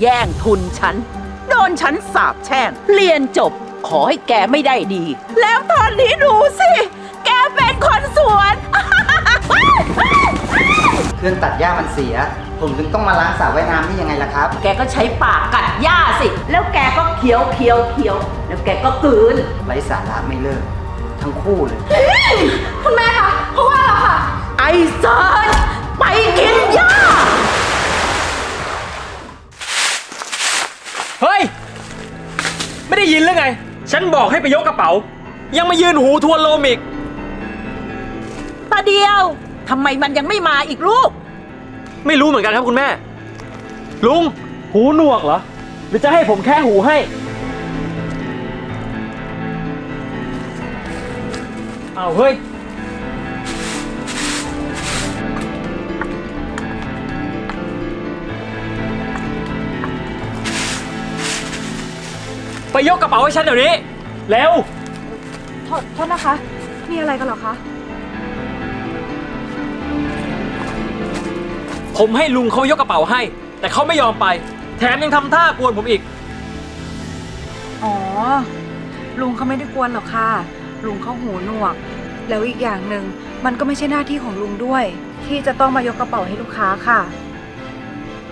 แย่งทุนฉัน โดนฉันสาบแช่ง เรียนจบขอให้แกไม่ได้ดี แล้วตอนนี้ดูสิ แกเป็นคนสวน เครื่องตัดหญ้ามันเสีย ผมถึงต้องมาล้างสระว่ายน้ำนี่ยังไงล่ะครับ แกก็ใช้ปากกัดหญ้าสิ แล้วแกก็เคี้ยวเคี้ยวเคี้ยว แล้วแกก็กลืน ไร้สาระไม่เลิก ทั้งคู่เลย คุณแม่คะ เพราะว่าเราค่ะ ไอ้เซิร์ชไปกินหญ้า ไม่ได้ยินหรือไง ฉันบอกให้ไปยกกระเป๋า ยังมายืนหูทวนลมอีก ตาเดียวทำไมมันยังไม่มาอีกลูก ไม่รู้เหมือนกันครับคุณแม่ ลุง หูหนวกเหรอ หรือจะให้ผมแค่หูให้ เอาวเฮ้ย ไปยกกระเป๋าให้ฉันเดี๋ยวนี้ เร็ว โทษโทษนะคะ มีอะไรกันเหรอคะ ผมให้ลุงเขายกกระเป๋าให้ แต่เขาไม่ยอมไป แถมยังทำท่ากวนผมอีก อ๋อ ลุงเขาไม่ได้กวนหรอกค่ะ ลุงเขาหูหนวก แล้วอีกอย่างหนึ่งมันก็ไม่ใช่หน้าที่ของลุงด้วย ที่จะต้องมายกกระเป๋าให้ลูกค้าค่ะ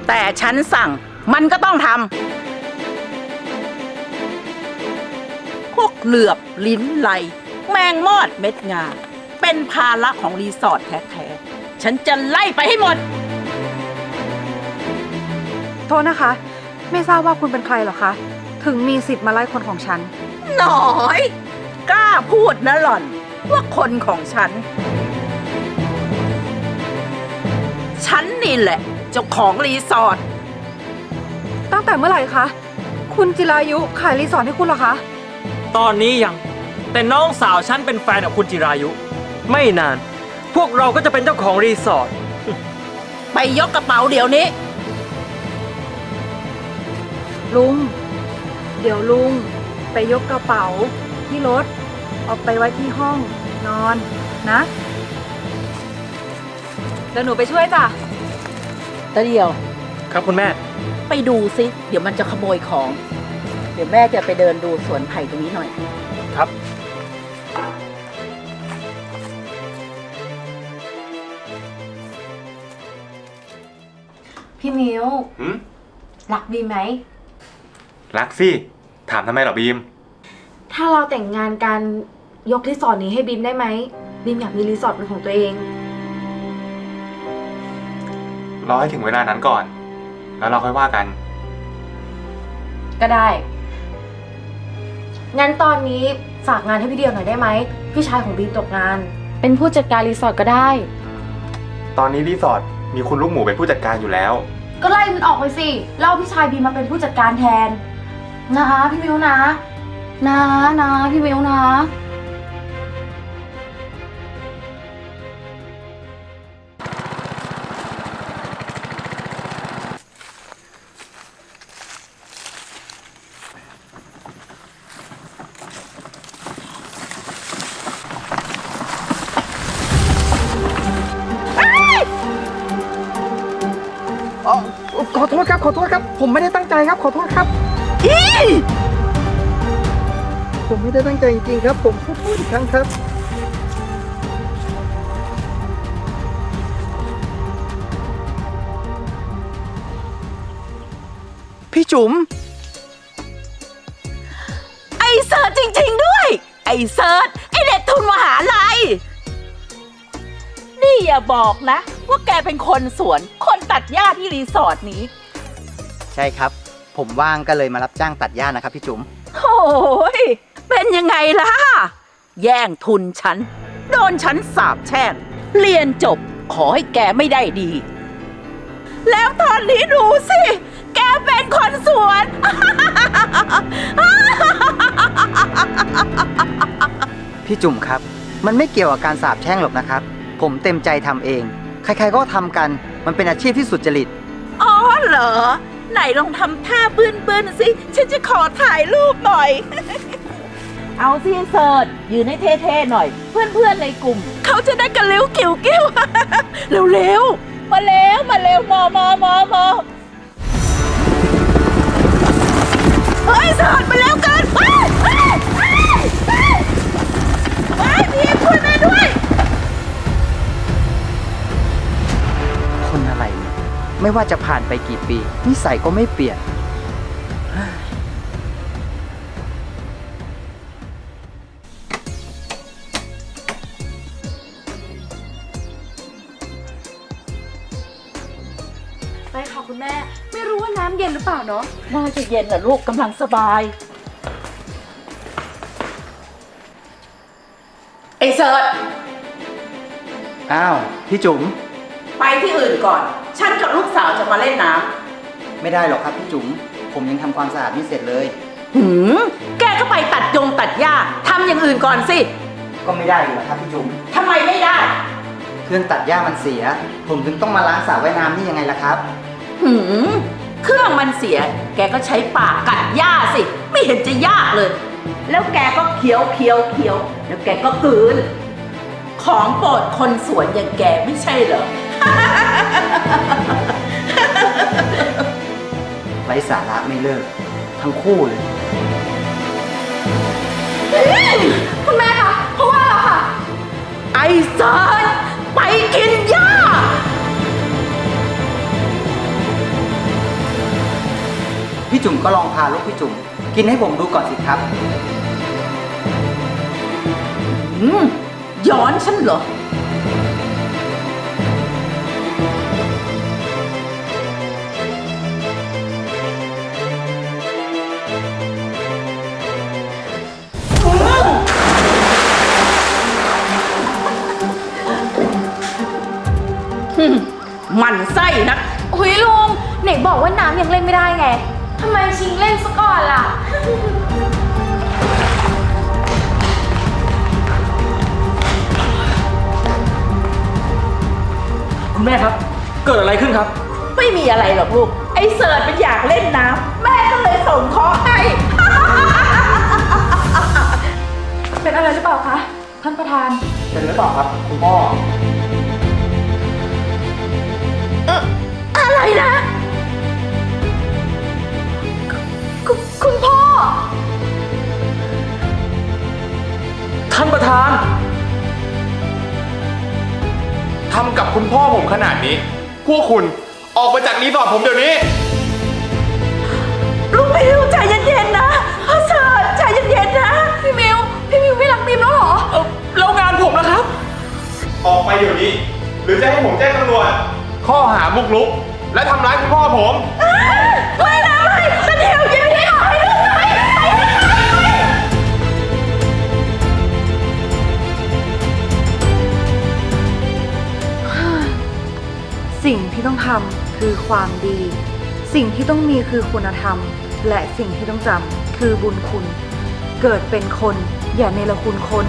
แต่ฉันสั่งมันก็ต้องทำ เหลือบลิ้นไหล แมงมอดเม็ดงา เป็นภาระของรีสอร์ทแท้ๆ ฉันจะไล่ไปให้หมด โทษนะคะ ไม่ทราบว่าคุณเป็นใครเหรอคะ ถึงมีสิทธิ์มาไล่คนของฉัน หน่อย กล้าพูดนะหล่อน ว่าคนของฉัน ฉันนี่แหละ เจ้าของรีสอร์ทตั้งแต่เมื่อไหร่คะ คุณจิรายุขายรีสอร์ทให้คุณเหรอคะ ตอนนี้ยัง แต่น้องสาวฉันเป็นแฟนกับคุณจิรายุ ไม่นาน พวกเราก็จะเป็นเจ้าของรีสอร์ทไปยกกระเป๋าเดี๋ยวนี้ ลุง เดี๋ยวลุง ไปยกกระเป๋าที่รถ เอาไปไว้ที่ห้องนอนนะเดี๋ยวหนูไปช่วยจ้ะ ตะเดียว ครับคุณแม่ ไปดูสิ เดี๋ยวมันจะขโมยของ เดี๋ยวแม่จะไปเดินดูสวนไผ่ตรงนี้หน่อย ครับ พี่มิวหืมรักบีมไหม รักสิ ถามทำไมเหรอบีม ถ้าเราแต่งงานกันยกรีสอร์ทนี้ให้บีมได้ไหมบีมอยากมีรีสอร์ทเป็นของตัวเอง รอให้ถึงเวลานั้นก่อน แล้วเราค่อยว่ากัน ก็ได้ งั้นตอนนี้ฝากงานให้พี่เดียวหน่อยได้ไหม พี่ชายของบีมตกงาน เป็นผู้จัดการรีสอร์ทก็ได้ ตอนนี้รีสอร์ทมีคุณลูกหมูเป็นผู้จัดการอยู่แล้ว ก็ไล่มันออกไปสิแล้วเอาพี่ชายบีมมาเป็นผู้จัดการแทน นะพี่มิวนะ นะนะพี่มิวนะ ขอโทษครับ ขอโทษครับ ผมไม่ได้ตั้งใจครับ ขอโทษครับผมไม่ได้ตั้งใจจริงๆครับ ผมขอโทษอีกครั้งครับ พี่จุ๋ม ไอ้เซิร์ชจริง ๆ ด้วย ไอ้เซิร์ชไอ้เด็กทุนมหาลัยนี่อย่าบอกนะ ว่าแกเป็นคนสวนคน ตัดหญ้าที่รีสอร์ทนี้ ใช่ครับ ผมว่างก็เลยมารับจ้างตัดหญ้านะครับพี่จุ๋มโอ้ยเป็นยังไงล่ะ แย่งทุนฉัน โดนฉันสาบแช่งเรียนจบขอให้แกไม่ได้ดี แล้วตอนนี้ดูสิ แกเป็นคนสวน พี่จุ๋มครับ มันไม่เกี่ยวกับการสาบแช่งหรอกนะครับ ผมเต็มใจทำเอง ใครๆก็ทำกัน มันเป็นอาชีพที่สุจริต อ๋อเหรอ ไหนลองทำท่าบื้นบื้นๆสิ ฉันจะขอถ่ายรูปหน่อย เอาสิเสิร์ตยืนให้เท่ๆหน่อย เพื่อนๆในกลุ่ม เขาจะได้กระเลี้ยวกิ้วกิ้ว เร็วๆ มาเร็วมาเร็วมอมอมอมอเฮ้ยเสิร์ตมาเร็วเกินไปไปไปไปพี่ช่วแม่ด้วยาจะผ่านไปกี่ปี นิสัยก็ไม่เปลี่ยน ไปค่ะคุณแม่ ไม่รู้ว่าน้ำเย็นหรือเปล่าเนาะ น่าจะเย็นน่ะลูกกำลังสบาย ไอ้เสิร์ชอ้าว พี่จุ๋ม ไปที่อื่นก่อน ฉันกับลูกสาวจะมาเล่นน้ไม่ได้หรอกครับพี่จุ๋ม ผมยังทำความสะอาดไม่เสร็จเลยำหืมแกก็ไปตัดยงตัดหญ้าทำอย่างอื่นก่อนสิก็ไม่ได้อยู่แล้วครับพี่จุ๋ม ทำไมไม่ได้ เครื่องตัดหญ้ามันเสีย ผมถึงต้องมาล้างสระว่ายน้ำนี่ยังไงล่ะครับ หืมเครื่องมันเสีย แกก็ใช้ปากกัดหญ้าสิ ไม่เห็นจะยากเลย แล้วแกก็เคี้ยวเคี้ยวเคี้ยวแล้วแกก็กลืน ของโปรดคนสวนอย่างแกไม่ใช่เหรอ ไร้สาระไม่เลิก ทั้งคู่เลย คุณแม่คะเพราะว่าเราค่ะ ไอ้เซิร์ชไปกินหญ้า พี่จุ๋มก็ลองพาลูกพี่จุ๋มกินให้ผมดูก่อนสิครับ อืมย้อนฉันเหรออื มหมันไส้นักอุ้ยลุงไหนบอกว่าน้ำยังเล่นไม่ได้ไงทำไมชิงเล่นซะก่อนล่ะ คุณแม่ครับ เกิดอะไรขึ้นครับ ไม่มีอะไรหรอกลูก ไอ้เสิร์ชมันอยากเล่นน้ำแม่ก็เลยส่งเคอให้ เป็นอะไรหรือเปล่าคะ ท่านประธาน เป็นหรือเปล่าครับ คุณพ่อ นาดนี้ พวกคุณออกมาจากรีสอร์ทผมเดี๋ยวนี้ ลูกมิวใจเย็นๆนะพ่อเสิร์ชใจเย็นๆนะ พี่มิว พี่มิวไม่รักบีมแล้วเหรอ เอ่อแล้วงานผมนะครับ ออกไปเดี๋ยวนี้ หรือจะให้ผมแจ้งตำรวจ ข้อหาบุกรุก และทำร้ายคุณพ่อผม ไม่ สิ่งที่ต้องทำคือความดี สิ่งที่ต้องมีคือคุณธรรม และสิ่งที่ต้องจำคือบุญคุณ เกิดเป็นคนอย่าเนรคุณคน